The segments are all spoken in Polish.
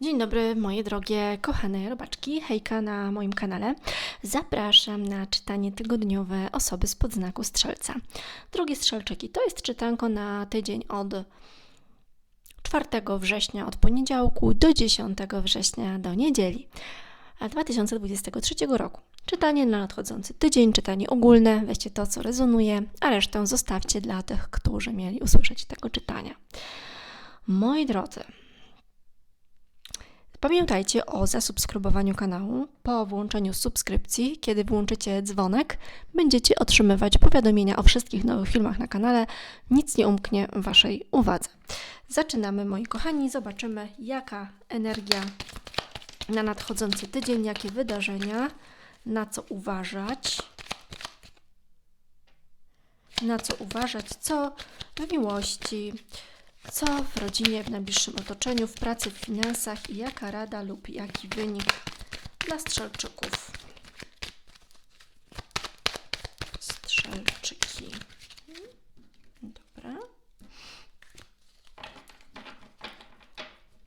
Dzień dobry, moje drogie, kochane robaczki. Hejka na moim kanale. Zapraszam na czytanie tygodniowe osoby z podznaku strzelca. Drogie strzelczyki, to jest czytanko na tydzień od 4 września od poniedziałku do 10 września do niedzieli 2023 roku. Czytanie na nadchodzący tydzień, czytanie ogólne, weźcie to, co rezonuje, a resztę zostawcie dla tych, którzy mieli usłyszeć tego czytania. Moi drodzy, Pamiętajcie o zasubskrybowaniu kanału. Po włączeniu subskrypcji, kiedy włączycie dzwonek, będziecie otrzymywać powiadomienia o wszystkich nowych filmach na kanale. Nic nie umknie Waszej uwadze. Zaczynamy, moi kochani. Zobaczymy, jaka energia na nadchodzący tydzień, jakie wydarzenia, na co uważać. Na co uważać, co w miłości, co w rodzinie, w najbliższym otoczeniu, w pracy, w finansach i jaka rada lub jaki wynik dla strzelczyków? Strzelczyki. Dobra.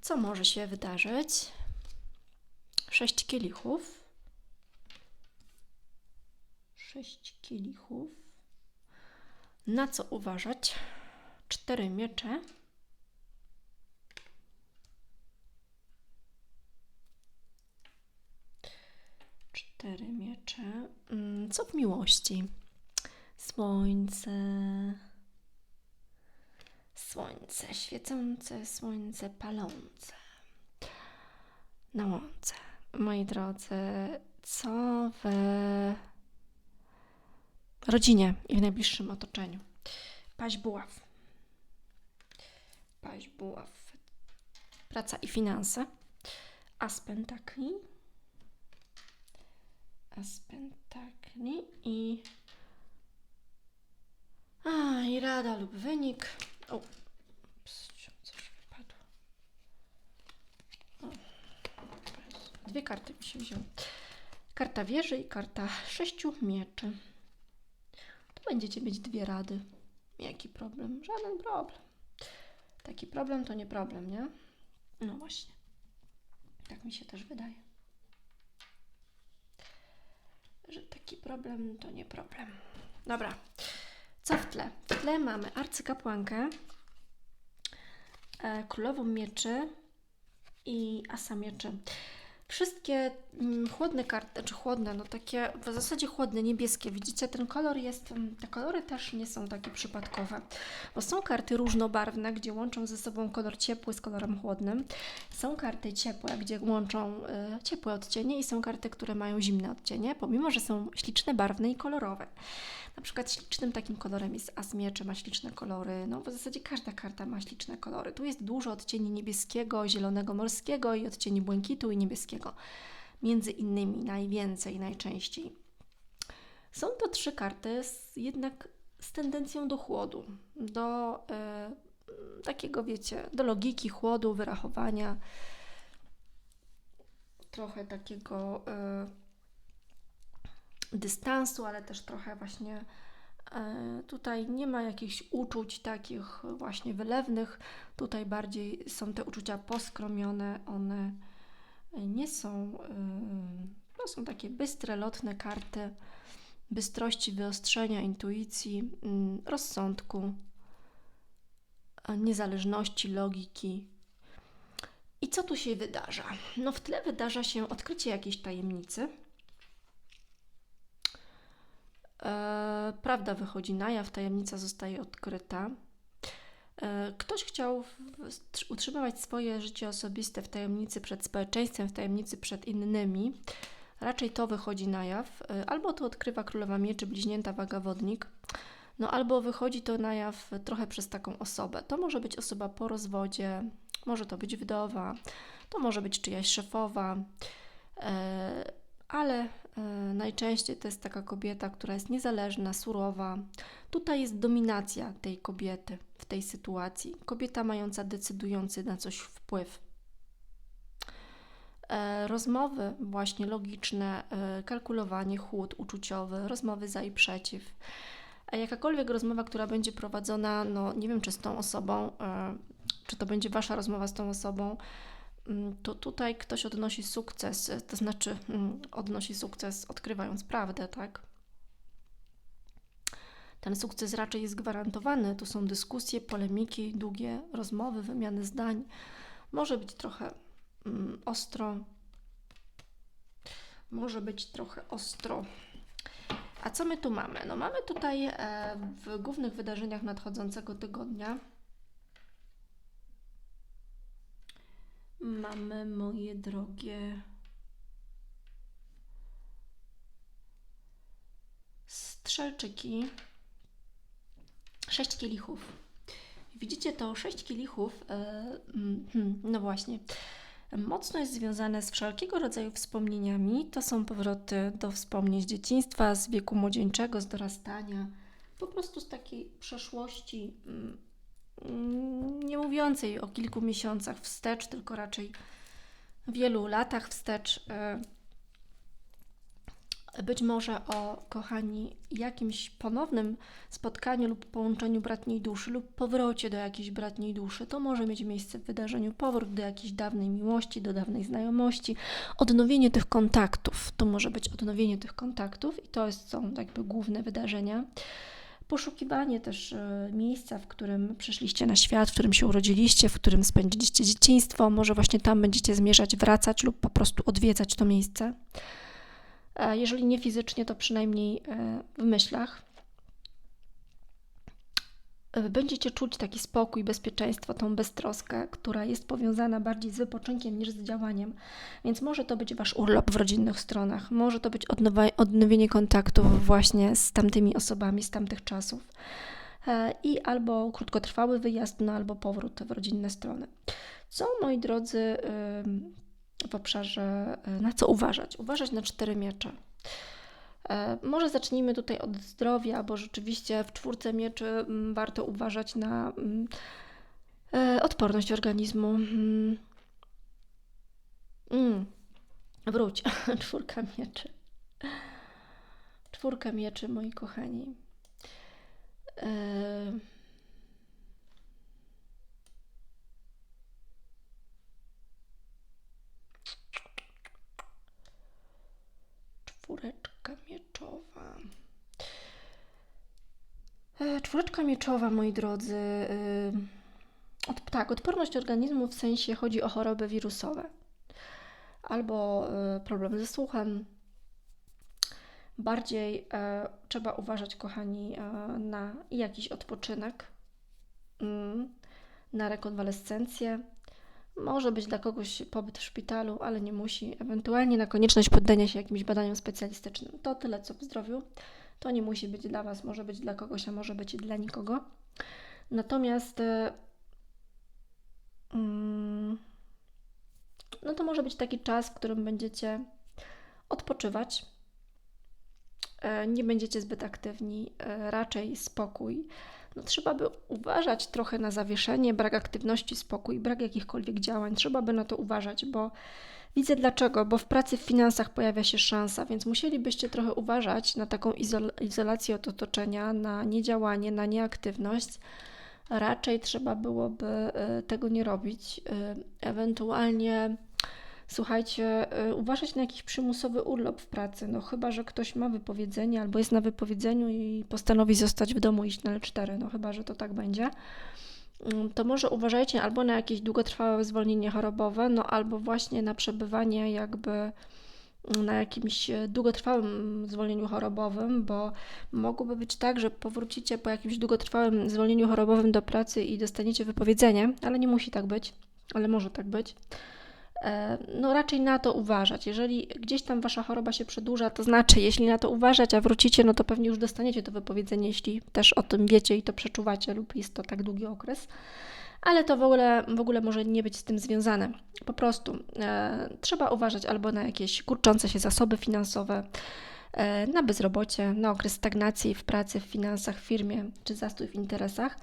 Co może się wydarzyć? Sześć kielichów. Sześć kielichów. Na co uważać? Cztery miecze. Cztery miecze. Mm, co w miłości? Słońce. Słońce świecące, słońce palące. Na łące. Moi drodzy, co w rodzinie i w najbliższym otoczeniu? Paź buław. Paź buław. Praca i finanse. As pentakli As pentakli i a, i rada lub wynik. O, ups, coś wypadło. Dwie karty mi się wzięły. Karta wieży i karta sześciu mieczy. Tu będziecie mieć dwie rady. Jaki problem? Żaden problem. Taki problem to nie problem, nie? No właśnie. Tak mi się też wydaje że taki problem to nie problem. Dobra, co w tle? W tle mamy arcykapłankę, e, królową mieczy i asa mieczy. Wszystkie mm, chłodne karty, czy chłodne, no takie w zasadzie chłodne, niebieskie, widzicie, ten kolor jest, mm, te kolory też nie są takie przypadkowe, bo są karty różnobarwne, gdzie łączą ze sobą kolor ciepły z kolorem chłodnym, są karty ciepłe, gdzie łączą y, ciepłe odcienie i są karty, które mają zimne odcienie, pomimo, że są śliczne, barwne i kolorowe. Na przykład ślicznym takim kolorem jest as mieczy, ma śliczne kolory. No w zasadzie każda karta ma śliczne kolory. Tu jest dużo odcieni niebieskiego, zielonego morskiego i odcieni błękitu i niebieskiego. Między innymi najwięcej, najczęściej. Są to trzy karty z, jednak z tendencją do chłodu, do y, takiego, wiecie, do logiki, chłodu, wyrachowania, trochę takiego y, dystansu, ale też trochę właśnie e, Tutaj nie ma jakichś uczuć takich właśnie wylewnych. Tutaj bardziej są te uczucia poskromione. One nie są, e, to są takie bystre, lotne karty bystrości, wyostrzenia, intuicji, mm, rozsądku, niezależności, logiki. I co tu się wydarza? No w tle wydarza się odkrycie jakiejś tajemnicy E, prawda wychodzi na jaw, tajemnica zostaje odkryta. E, ktoś chciał utrzymywać swoje życie osobiste w tajemnicy przed społeczeństwem, w tajemnicy przed innymi. Raczej to wychodzi na jaw, e, albo to odkrywa królowa mieczy, bliźnięta wagawodnik, no albo wychodzi to na jaw trochę przez taką osobę. To może być osoba po rozwodzie, może to być wdowa, to może być czyjaś szefowa, ale E, najczęściej to jest taka kobieta, która jest niezależna, surowa. Tutaj jest dominacja tej kobiety w tej sytuacji. Kobieta mająca decydujący na coś wpływ. E, rozmowy właśnie logiczne, e, kalkulowanie, chłód uczuciowy, rozmowy za i przeciw. Jakakolwiek rozmowa, która będzie prowadzona, no nie wiem czy z tą osobą, czy to będzie wasza rozmowa z tą osobą, to tutaj ktoś odnosi sukces, to znaczy mm, odnosi sukces odkrywając prawdę, tak? Ten sukces raczej jest gwarantowany. Tu są dyskusje, polemiki, długie rozmowy, wymiany zdań. Może być trochę mm, ostro. Może być trochę ostro. A co my tu mamy? No mamy tutaj e, w głównych wydarzeniach nadchodzącego tygodnia mamy moje drogie strzelczyki sześć kielichów. Widzicie to sześć kielichów, e, mm, hmm, no właśnie, mocno jest związane z wszelkiego rodzaju wspomnieniami. To są powroty do wspomnień z dzieciństwa, z wieku młodzieńczego, z dorastania, po prostu z takiej przeszłości, mm, nie mówiącej o kilku miesiącach wstecz, tylko raczej wielu latach wstecz. E, być może o, kochani, jakimś ponownym spotkaniu lub połączeniu bratniej duszy lub powrocie do jakiejś bratniej duszy. To może mieć miejsce w wydarzeniu powrót do jakiejś dawnej miłości, do dawnej znajomości, odnowienie tych kontaktów. To może być odnowienie tych kontaktów i to jest, są jakby główne wydarzenia. Poszukiwanie też y, miejsca, w którym przyszliście na świat, w którym się urodziliście, w którym spędziliście dzieciństwo. Może właśnie tam będziecie zmierzać, wracać lub po prostu odwiedzać to miejsce jeżeli nie fizycznie, to przynajmniej e, w myślach. Będziecie czuć taki spokój, bezpieczeństwo, tą beztroskę, która jest powiązana bardziej z wypoczynkiem niż z działaniem. Więc może to być Wasz urlop w rodzinnych stronach, może to być odnowienie kontaktów właśnie z tamtymi osobami z tamtych czasów. E, I albo krótkotrwały wyjazd, no albo powrót w rodzinne strony. Co, moi drodzy, w obszarze, e, na co uważać. Uważać na cztery miecze. E, może zacznijmy tutaj od zdrowia, bo rzeczywiście w czwórce mieczy mm, warto uważać na mm, e, odporność organizmu. Mm. Wróć, czwórka mieczy. Czwórka mieczy, moi kochani. czwóreczka mieczowa. E, czwóreczka mieczowa, moi drodzy. E, od, tak, odporność organizmu w sensie chodzi o choroby wirusowe albo e, problem ze słuchem. Bardziej trzeba uważać, kochani, na jakiś odpoczynek, mm, na rekonwalescencję może być dla kogoś pobyt w szpitalu, ale nie musi. Ewentualnie na konieczność poddania się jakimś badaniom specjalistycznym. To tyle co w zdrowiu. To nie musi być dla Was, może być dla kogoś, a może być dla nikogo. Natomiast e, mm, no to może być taki czas, w którym będziecie odpoczywać. E, nie będziecie zbyt aktywni, e, raczej spokój no, trzeba by uważać trochę na zawieszenie, brak aktywności, spokój, brak jakichkolwiek działań. Trzeba by na to uważać, bo widzę dlaczego, bo w pracy, w finansach pojawia się szansa, więc musielibyście trochę uważać na taką izol izolację od otoczenia, na niedziałanie, na nieaktywność. Raczej trzeba byłoby e, tego nie robić. E, ewentualnie słuchajcie, y, uważać na jakiś przymusowy urlop w pracy. No chyba, że ktoś ma wypowiedzenie albo jest na wypowiedzeniu i postanowi zostać w domu iść na L4, no chyba, że to tak będzie. Mm, to może uważajcie albo na jakieś długotrwałe zwolnienie chorobowe, no albo właśnie na przebywanie jakby mm, na jakimś e, długotrwałym zwolnieniu chorobowym, bo mogłoby być tak, że powrócicie po jakimś długotrwałym zwolnieniu chorobowym do pracy i dostaniecie wypowiedzenie, ale nie musi tak być, ale może tak być. E, no raczej na to uważać. Jeżeli gdzieś tam wasza choroba się przedłuża, to znaczy, jeśli na to uważać, a wrócicie, no to pewnie już dostaniecie to wypowiedzenie, jeśli też o tym wiecie i to przeczuwacie, lub jest to tak długi okres. Ale to w ogóle, w ogóle może nie być z tym związane. Po prostu e, trzeba uważać albo na jakieś kurczące się zasoby finansowe, e, na bezrobocie, na okres stagnacji w pracy, w finansach, w firmie czy zastój w interesach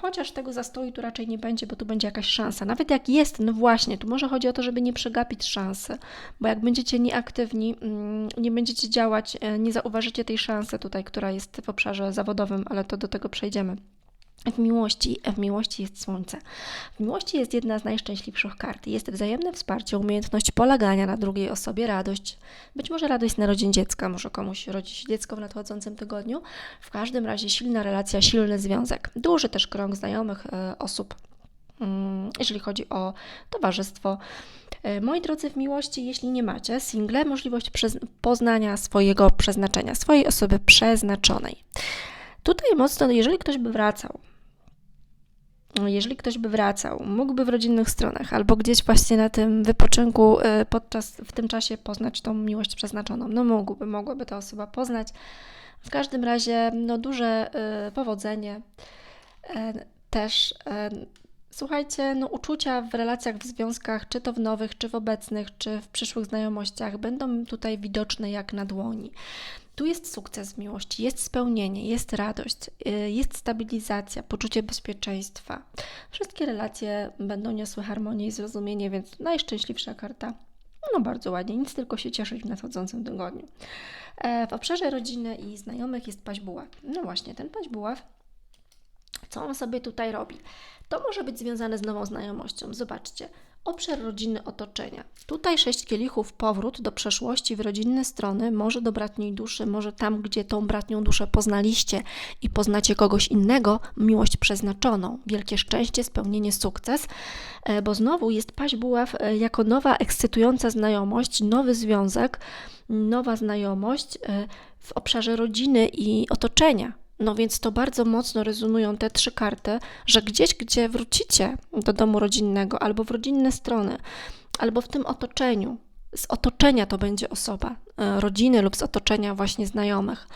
chociaż tego zastoju tu raczej nie będzie, bo tu będzie jakaś szansa. Nawet jak jest, no właśnie, tu może chodzi o to, żeby nie przegapić szansy, bo jak będziecie nieaktywni, mm, nie będziecie działać, e, nie zauważycie tej szansy tutaj, która jest w obszarze zawodowym, ale to do tego przejdziemy. W miłości, w miłości jest słońce. W miłości jest jedna z najszczęśliwszych kart. Jest wzajemne wsparcie, umiejętność polegania na drugiej osobie, radość. Być może radość z narodzin dziecka, może komuś rodzi się dziecko w nadchodzącym tygodniu. W każdym razie silna relacja, silny związek. Duży też krąg znajomych e, osób, mm, jeżeli chodzi o towarzystwo. E, moi drodzy, w miłości, jeśli nie macie single, możliwość poznania swojego przeznaczenia, swojej osoby przeznaczonej. Tutaj mocno, jeżeli ktoś by wracał jeżeli ktoś by wracał, mógłby w rodzinnych stronach albo gdzieś właśnie na tym wypoczynku y, podczas, w tym czasie poznać tą miłość przeznaczoną. No mógłby, mogłaby ta osoba poznać. W każdym razie, no duże y, powodzenie y, też. Słuchajcie, no uczucia w relacjach, w związkach, czy to w nowych, czy w obecnych, czy w przyszłych znajomościach, będą tutaj widoczne jak na dłoni. Tu jest sukces w miłości, jest spełnienie, jest radość, y, jest stabilizacja, poczucie bezpieczeństwa. Wszystkie relacje będą niosły harmonię i zrozumienie, więc najszczęśliwsza karta. No bardzo ładnie, nic tylko się cieszyć w nadchodzącym tygodniu. E, w obszarze rodziny i znajomych jest paź buław. No właśnie, ten paź buław, co on sobie tutaj robi? To może być związane z nową znajomością. Zobaczcie, Obszar rodziny otoczenia. Tutaj sześć kielichów, powrót do przeszłości w rodzinne strony, może do bratniej duszy, może tam, gdzie tą bratnią duszę poznaliście i poznacie kogoś innego, miłość przeznaczoną, wielkie szczęście, spełnienie, sukces, e, bo znowu jest paść buław e, jako nowa, ekscytująca znajomość, nowy związek, nowa znajomość e, w obszarze rodziny i otoczenia no więc to bardzo mocno rezonują te trzy karty, że gdzieś, gdzie wrócicie do domu rodzinnego, albo w rodzinne strony, albo w tym otoczeniu, z otoczenia to będzie osoba, e, rodziny lub z otoczenia właśnie znajomych.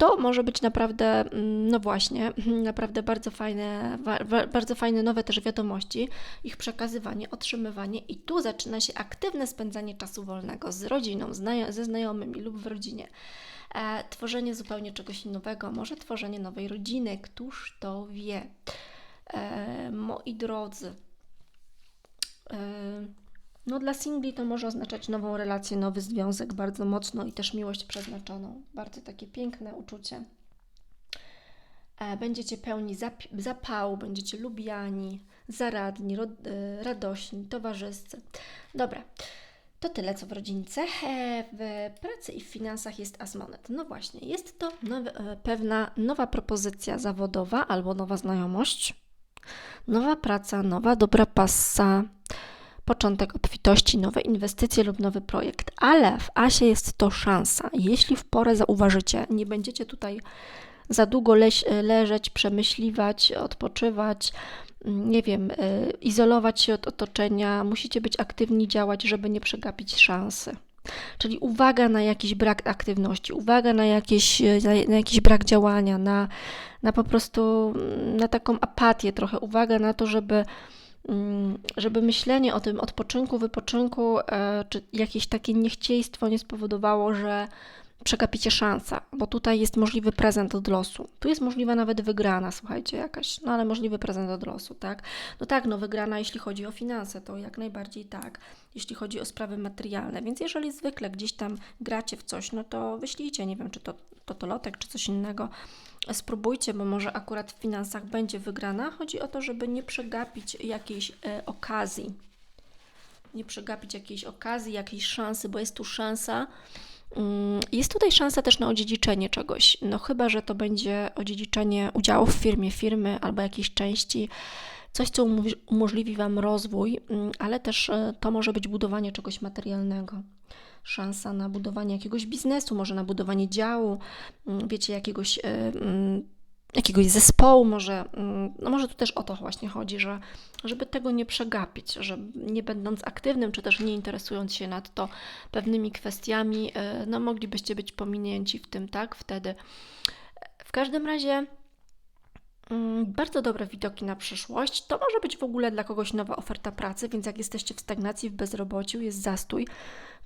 To może być naprawdę, mm, no właśnie, naprawdę bardzo fajne, bardzo fajne nowe też wiadomości, ich przekazywanie, otrzymywanie i tu zaczyna się aktywne spędzanie czasu wolnego z rodziną, ze znajomymi lub w rodzinie e, tworzenie zupełnie czegoś nowego, może tworzenie nowej rodziny, któż to wie. E, moi drodzy, e, no dla singli to może oznaczać nową relację, nowy związek bardzo mocno i też miłość przeznaczoną. Bardzo takie piękne uczucie. E, będziecie pełni zap zapału, będziecie lubiani, zaradni, e, radośni, towarzyscy. Dobra. To tyle co w rodzince. E, w pracy i w finansach jest Asmonet. No właśnie, jest to pewna nowa propozycja zawodowa albo nowa znajomość, nowa praca, nowa dobra passa, początek obfitości, nowe inwestycje lub nowy projekt. Ale w Asie jest to szansa. Jeśli w porę zauważycie, nie będziecie tutaj za długo leś, leżeć, przemyśliwać, odpoczywać, nie wiem, y, izolować się od otoczenia, musicie być aktywni, działać, żeby nie przegapić szansy. Czyli uwaga na jakiś brak aktywności, uwaga na jakiś, y, na jakiś brak działania, na, na po prostu mm, na taką apatię trochę, uwaga na to, żeby, mm, żeby myślenie o tym odpoczynku, wypoczynku, e, czy jakieś takie niechciejstwo nie spowodowało, że przegapicie szansa, bo tutaj jest możliwy prezent od losu. Tu jest możliwa nawet wygrana, słuchajcie, jakaś, no ale możliwy prezent od losu, tak? No tak, no wygrana, jeśli chodzi o finanse, to jak najbardziej tak, jeśli chodzi o sprawy materialne. Więc jeżeli zwykle gdzieś tam gracie w coś, no to wyślijcie, nie wiem, czy to, to, to lotek, czy coś innego. Spróbujcie, bo może akurat w finansach będzie wygrana. Chodzi o to, żeby nie przegapić jakiejś e, okazji. Nie przegapić jakiejś okazji, jakiejś szansy, bo jest tu szansa Mm, jest tutaj szansa też na odziedziczenie czegoś, no chyba, że to będzie odziedziczenie udziałów w firmie, firmy albo jakiejś części, coś, co umożliwi Wam rozwój, mm, ale też e, to może być budowanie czegoś materialnego. Szansa na budowanie jakiegoś biznesu, może na budowanie działu, mm, wiecie, jakiegoś e, jakiegoś zespołu, może, mm, no może tu też o to właśnie chodzi, że żeby tego nie przegapić, że nie będąc aktywnym, czy też nie interesując się nad to pewnymi kwestiami, e, no moglibyście być pominięci w tym, tak, wtedy. W każdym razie mm, bardzo dobre widoki na przyszłość. To może być w ogóle dla kogoś nowa oferta pracy, więc jak jesteście w stagnacji, w bezrobociu, jest zastój,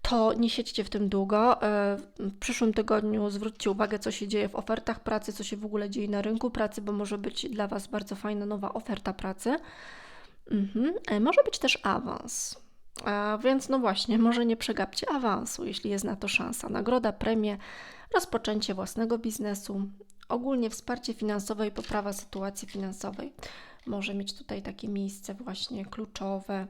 to nie siedźcie w tym długo. E, w przyszłym tygodniu zwróćcie uwagę, co się dzieje w ofertach pracy, co się w ogóle dzieje na rynku pracy, bo może być dla Was bardzo fajna nowa oferta pracy. Mhm. E, może być też awans. A więc no właśnie, może nie przegapcie awansu, jeśli jest na to szansa. Nagroda, premie, rozpoczęcie własnego biznesu, ogólnie wsparcie finansowe i poprawa sytuacji finansowej może mieć tutaj takie miejsce właśnie kluczowe.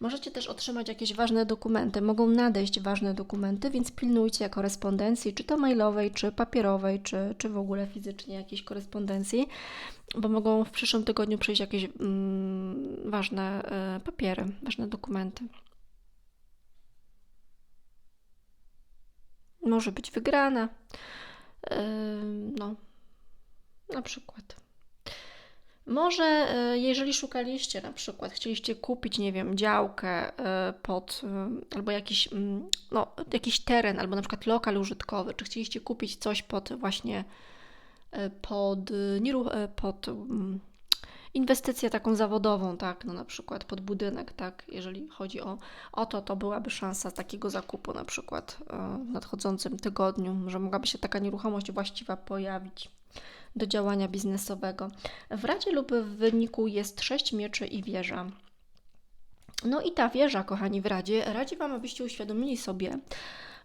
Możecie też otrzymać jakieś ważne dokumenty, mogą nadejść ważne dokumenty, więc pilnujcie korespondencji, czy to mailowej, czy papierowej, czy, czy w ogóle fizycznie jakiejś korespondencji, bo mogą w przyszłym tygodniu przyjść jakieś mm, ważne y, papiery, ważne dokumenty. Może być wygrana. Yy, no, na przykład. Może e, jeżeli szukaliście na przykład, chcieliście kupić, nie wiem, działkę e, pod e, albo jakiś, mm, no, jakiś teren, albo na przykład lokal użytkowy, czy chcieliście kupić coś pod właśnie pod, pod mm, inwestycję taką zawodową, tak, no na przykład pod budynek, tak, jeżeli chodzi o, o to, to byłaby szansa takiego zakupu na przykład w nadchodzącym tygodniu, że mogłaby się taka nieruchomość właściwa pojawić do działania biznesowego. W radzie lub w wyniku jest sześć mieczy i wieża. No i ta wieża, kochani, w radzie, radzi Wam, abyście uświadomili sobie,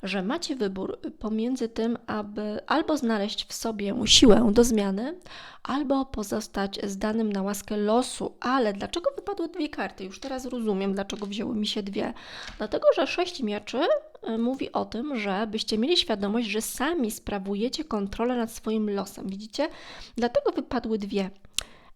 że macie wybór pomiędzy tym, aby albo znaleźć w sobie siłę do zmiany, albo pozostać zdanym na łaskę losu. Ale dlaczego wypadły dwie karty? Już teraz rozumiem, dlaczego wzięły mi się dwie. Dlatego, że sześć mieczy y, mówi o tym, że byście mieli świadomość, że sami sprawujecie kontrolę nad swoim losem. Widzicie? Dlatego wypadły dwie.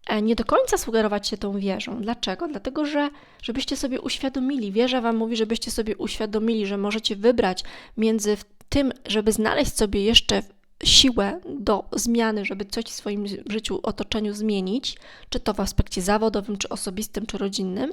E, nie do końca sugerować się tą wieżą. Dlaczego? Dlatego, że żebyście sobie uświadomili, wieża Wam mówi, żebyście sobie uświadomili, że możecie wybrać między tym, żeby znaleźć sobie jeszcze siłę do zmiany, żeby coś w swoim życiu, otoczeniu zmienić, czy to w aspekcie zawodowym, czy osobistym, czy rodzinnym,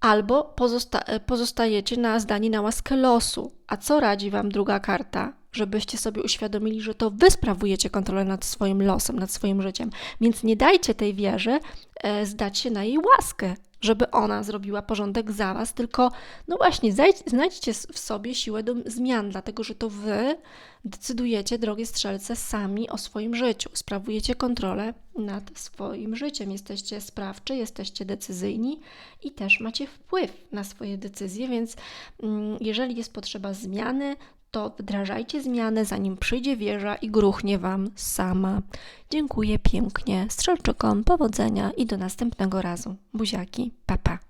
albo pozosta pozostajecie na zdani na łaskę losu. A co radzi Wam druga karta? Żebyście sobie uświadomili, że to wy sprawujecie kontrolę nad swoim losem, nad swoim życiem. Więc nie dajcie tej wierze e, zdać się na jej łaskę, żeby ona zrobiła porządek za was, tylko no właśnie, znajdźcie w sobie siłę do zmian, dlatego że to wy decydujecie, drogie strzelce, sami o swoim życiu. Sprawujecie kontrolę nad swoim życiem. Jesteście sprawczy, jesteście decyzyjni i też macie wpływ na swoje decyzje, więc mm, jeżeli jest potrzeba zmiany, to wdrażajcie zmianę, zanim przyjdzie wieża i gruchnie Wam sama. Dziękuję pięknie Strzelczykom, powodzenia i do następnego razu. Buziaki, papa.